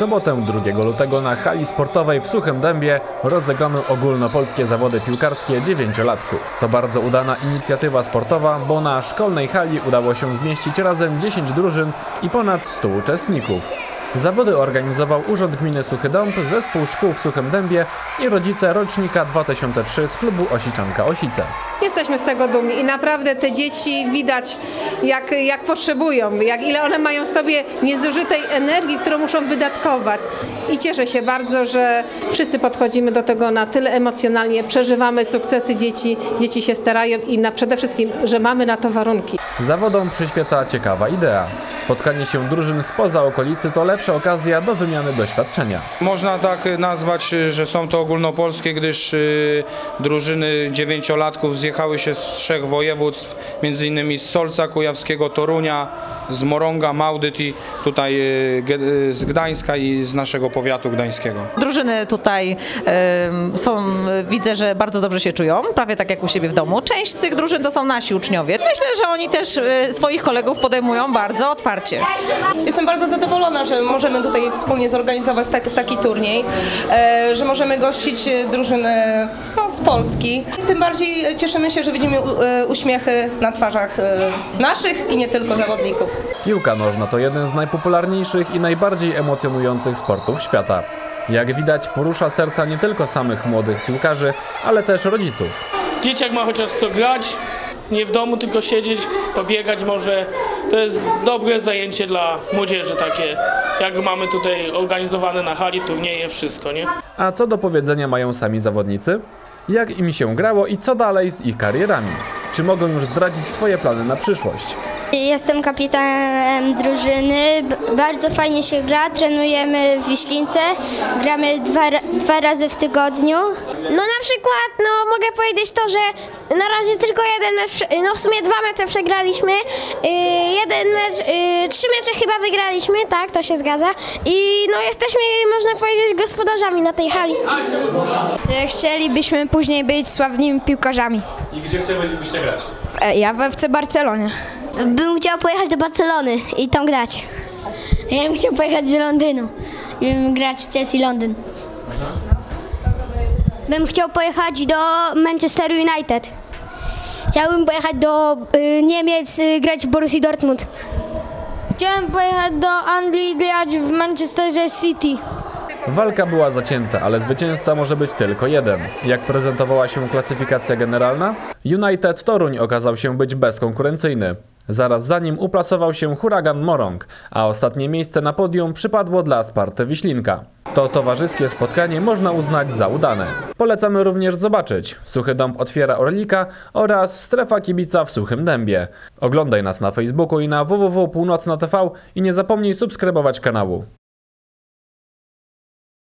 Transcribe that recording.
sobotę 2 lutego na hali sportowej w Suchym Dębie rozegrano ogólnopolskie zawody piłkarskie dziewięciolatków. To bardzo udana inicjatywa sportowa, bo na szkolnej hali udało się zmieścić razem 10 drużyn i ponad 100 uczestników. Zawody organizował Urząd Gminy Suchy Dąb, Zespół Szkół w Suchym Dębie i rodzice rocznika 2003 z klubu Osiczanka Osice. Jesteśmy z tego dumni i naprawdę te dzieci widać, jak, jak potrzebują, jak ile one mają sobie niezużytej energii, którą muszą wydatkować. I cieszę się bardzo, że wszyscy podchodzimy do tego na tyle emocjonalnie, przeżywamy sukcesy dzieci, dzieci się starają i na, przede wszystkim, że mamy na to warunki. Zawodom przyświeca ciekawa idea. Spotkanie się drużyn spoza okolicy to lepsza okazja do wymiany doświadczenia. Można tak nazwać, że są to ogólnopolskie, gdyż y, drużyny dziewięciolatków zjechały się z trzech województw, innymi z Solca Kujawskiego, Torunia, z Morąga, Małdyt i tutaj y, y, z Gdańska i z naszego powiatu gdańskiego. Drużyny tutaj są, widzę, że bardzo dobrze się czują, prawie tak jak u siebie w domu. Część z tych drużyn to są nasi uczniowie. Myślę, że oni też e, swoich kolegów podejmują bardzo otwarcie. Jestem bardzo zadowolona, że możemy tutaj wspólnie zorganizować tak, taki turniej, e, że możemy gościć drużyny no, z Polski. Tym bardziej cieszymy się, że widzimy e, uśmiechy na twarzach e, naszych i nie tylko zawodników. Piłka nożna to jeden z najpopularniejszych i najbardziej emocjonujących sportów świata. Jak widać, porusza serca nie tylko samych młodych piłkarzy, ale też rodziców. dzieciak ma chociaż co grać, nie w domu tylko siedzieć, pobiegać może. To jest dobre zajęcie dla młodzieży takie, jak mamy tutaj organizowane na hali, turnieje, wszystko, nie? A co do powiedzenia mają sami zawodnicy? Jak im się grało i co dalej z ich karierami? Czy mogą już zdradzić swoje plany na przyszłość? Jestem kapitanem drużyny. Bardzo fajnie się gra. Trenujemy w Wiślince. Gramy dwa, dwa razy w tygodniu. No na przykład, no mogę powiedzieć to, że na razie tylko jeden mecz, no w sumie dwa mecze przegraliśmy, yy, jeden mecz, yy, trzy mecze chyba wygraliśmy, tak, to się zgadza i no jesteśmy, można powiedzieć, gospodarzami na tej hali. Chcielibyśmy później być sławnymi piłkarzami. I gdzie chcielibyście grać? Ja we FC Barcelonie. Bym chciał pojechać do Barcelony i tam grać. Ja bym chciał pojechać do Londynu i bym grać w Chelsea Londyn. Bym chciał pojechać do Manchester United. Chciałbym pojechać do y, Niemiec, y, grać w Borussii Dortmund. Chciałem pojechać do Anglii, grać w Manchesterze City. Walka była zacięta, ale zwycięzca może być tylko jeden. Jak prezentowała się klasyfikacja generalna? United Toruń okazał się być bezkonkurencyjny. Zaraz za nim uplasował się Huragan Morąg, a ostatnie miejsce na podium przypadło dla Sparty Wiślinka. To towarzyskie spotkanie można uznać za udane. Polecamy również zobaczyć. Suchy Dąb otwiera Orlika oraz Strefa Kibica w Suchym Dębie. Oglądaj nas na Facebooku i na www.północna.tv i nie zapomnij subskrybować kanału.